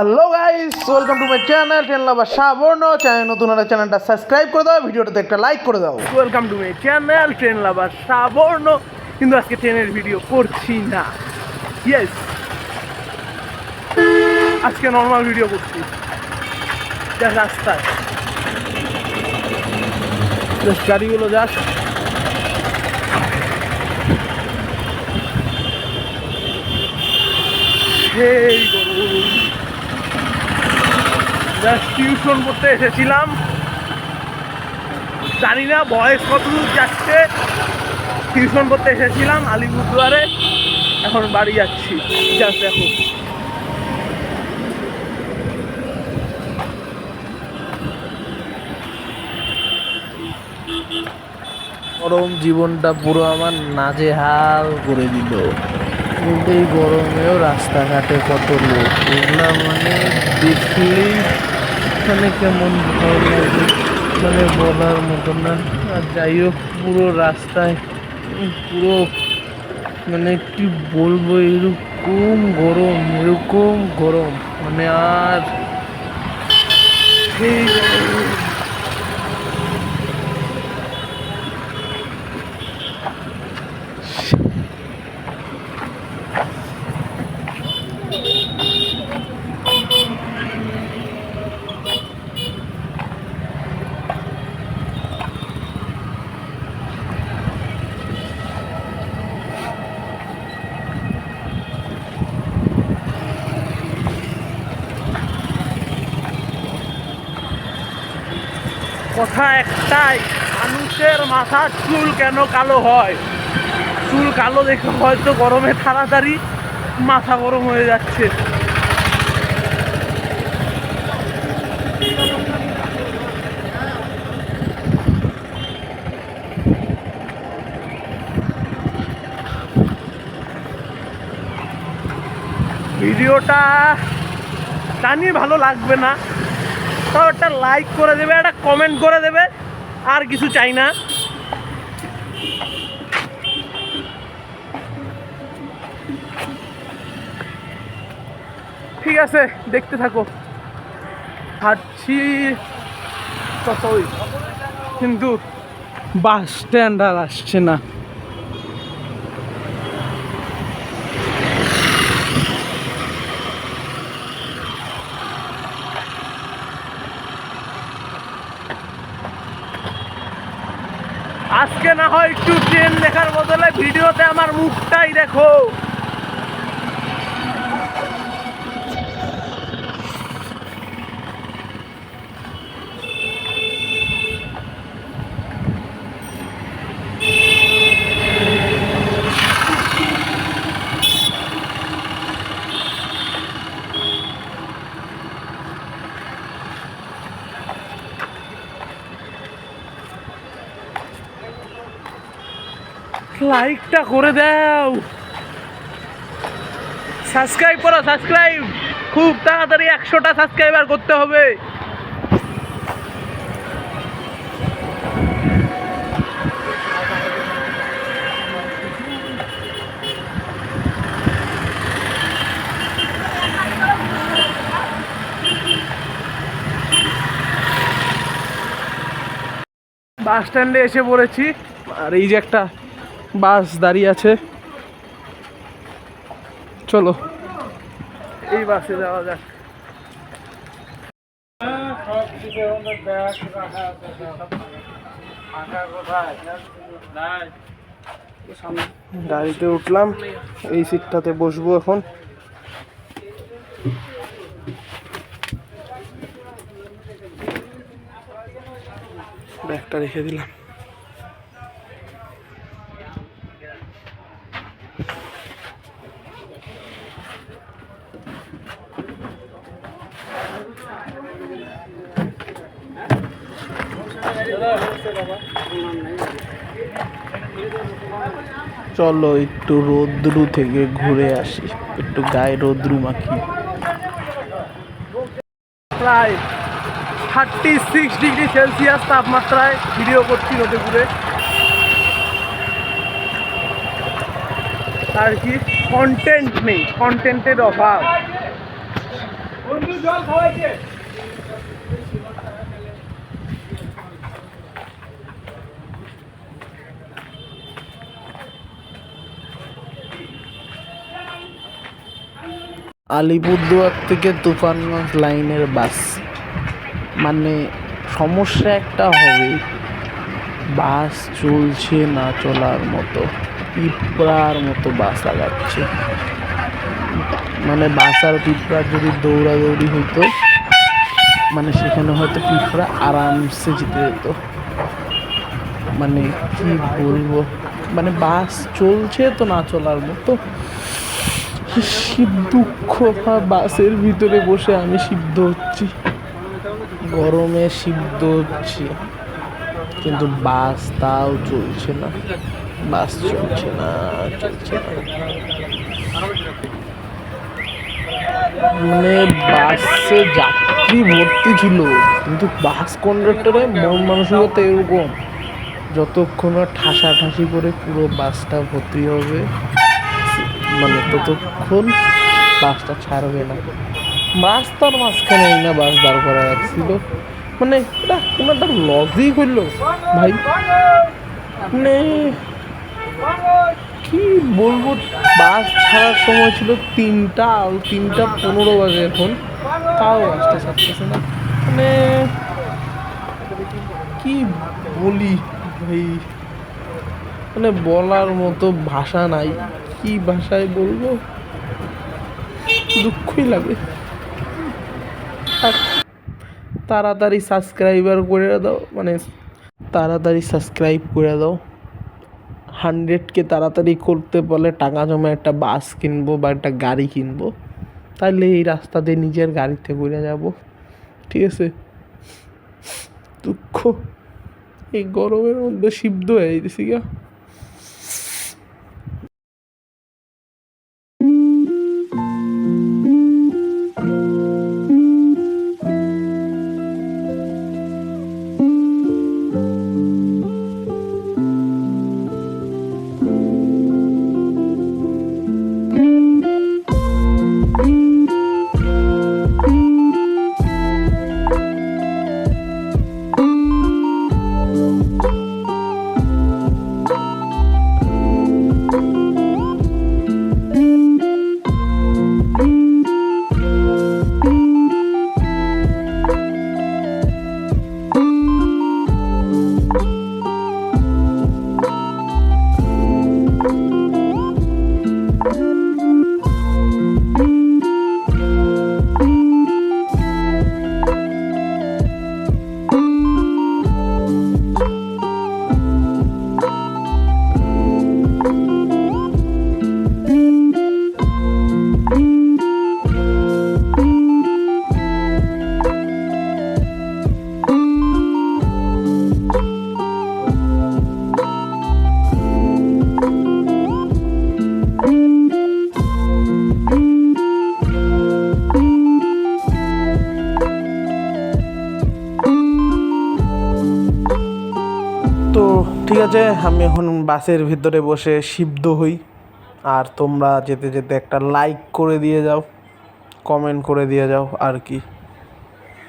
Hello guys welcome to my channel channel আবার Sabarna channel নতুন হলে চ্যানেলটা সাবস্ক্রাইব করে দাও, ভিডিওটাতে একটা লাইক করে দাও। Welcome to my channel train lover Sabarna কিন্তু আজকে ট্রেনের ভিডিও করছি না। ইয়েস আজকে নর্মাল ভিডিও করছি। যা রাস্তায়। গাড়িগুলো যাক সেই গরম জাস্ট টিউশন করতে এসেছিলাম। জানি না বয়স কত দূর যাচ্ছে। টিউশন করতে এসেছিলাম আলিপুরদুয়ারে। এখন বাড়ি যাচ্ছি। জাস্ট দেখো। গরম জীবনটা পুরো আমার নাজেহাল করে দিল। এই গরমেও রাস্তাঘাটে কত লোক? এগুলা মানে দেখলেই মানে কেমন ভালো লাগে। মানে বলার মতো না। আর যাই হোক, পুরো রাস্তায়, পুরো মানে কি বলব, এরকম গরম এরকম গরম। মানে আর সেই কথা একটাই, মানুষের মাথার চুল কেন কালো হয়? চুল কালো দেখে হয়তো গরমে তাড়াতাড়ি মাথা গরম হয়ে যাচ্ছে। ভিডিওটা জানি ভালো লাগবে না। তাও একটা লাইক করে দেবে, একটা কমেন্ট করে দেবে, আর কিছু চাই না। ঠিক আছে, দেখতে থাকো। হাঁটছি কিন্তু বাস স্ট্যান্ড আর আসছে না। আজকে না হয় একটু ট্রেন দেখার বদলে ভিডিওতে আমার মুখটাই দেখো। লাইকটা করে দাও। সাবস্ক্রাইব করো সাবস্ক্রাইব খুব তাড়াতাড়ি একশোটা সাবস্ক্রাইবার করতে হবে। বাস স্ট্যান্ডে এসে পড়েছি। আর এই যে একটা বাস দাঁড়িয়ে আছে। চলো। এই বাসে যাওয়া যাক। গাড়িতে উঠলাম এই সিটটাতে বসবো এখন। ব্যাগটা রেখে দিলাম। চলো একটু রোদ্রু থেকে ঘুরে আসি। একটু গায়ে রোদ্রু মাখি। প্রায় থার্টি সিক্স ডিগ্রি সেলসিয়াস তাপমাত্রায় ভিডিও করছি নদীপুরে আর কি কন্টেন্ট নেই কন্টেন্টের অভাব। আলিপুরদুয়ার থেকে তুফানগঞ্জ লাইনের বাস। মানে সমস্যা একটা হবে বাস চলছে না চলার মতো। পিঁপড়ার মতো বাসা যাচ্ছে মানে বাসার পিঁপড়ার যদি দৌড়াদৌড়ি হইতো মানে সেখানে হয়তো পিঁপড়া আরামসে যেতে যেত মানে কি বলব? মানে বাস চলছে তো না চলার মতো। কি দুঃখ বাসের ভিতরে বসে আমি সিদ্ধ হচ্ছি। গরমে সিদ্ধ হচ্ছি। কিন্তু বাস তাও চলছে না। বাস চলছে না চলছে না। মানে বাসে যাত্রী ভর্তি ছিল, কিন্তু বাস কন্ডাক্টরে মন মানসিকতা এরকম, যতক্ষণ না ঠাসাঠাসি করে পুরো বাসটা ভর্তি হবে মানে ততক্ষণ বাসটা ছাড়বে না। বাস তার মাঝখানে না বাস দাঁড় করা রাখছিল। মানে এটা কোনো একটা লজিক হইল, ভাই। মানে কি বলব বাস ছাড়ার সময় ছিল তিনটা, আর তিনটা পনেরো বাজে এখন। তাও বাসটা ছাড়তেছে না। মানে কি বলি ভাই? মানে বলার মতো ভাষা নাই। কি ভাষায় বলব? দুঃখই লাগে। তাড়াতাড়ি সাবস্ক্রাইবার করে দাও। মানে তাড়াতাড়ি সাবস্ক্রাইব করে দাও। হান্ড্রেডকে তাড়াতাড়ি করতে বলে টাকা জমা একটা বাস কিনবো বা একটা গাড়ি কিনবো তাহলে এই রাস্তা দিয়ে নিজের গাড়িতে ঘুরে যাব। ঠিক আছে? দুঃখ। এই গরমের মধ্যে সিদ্ধ হয়ে গেছি গা। আছে আমি এখন বাসের ভিতরে বসে সিদ্ধ হই। আর তোমরা যেতে যেতে একটা লাইক করে দিয়ে যাও কমেন্ট করে দিয়ে যাও, আর কি।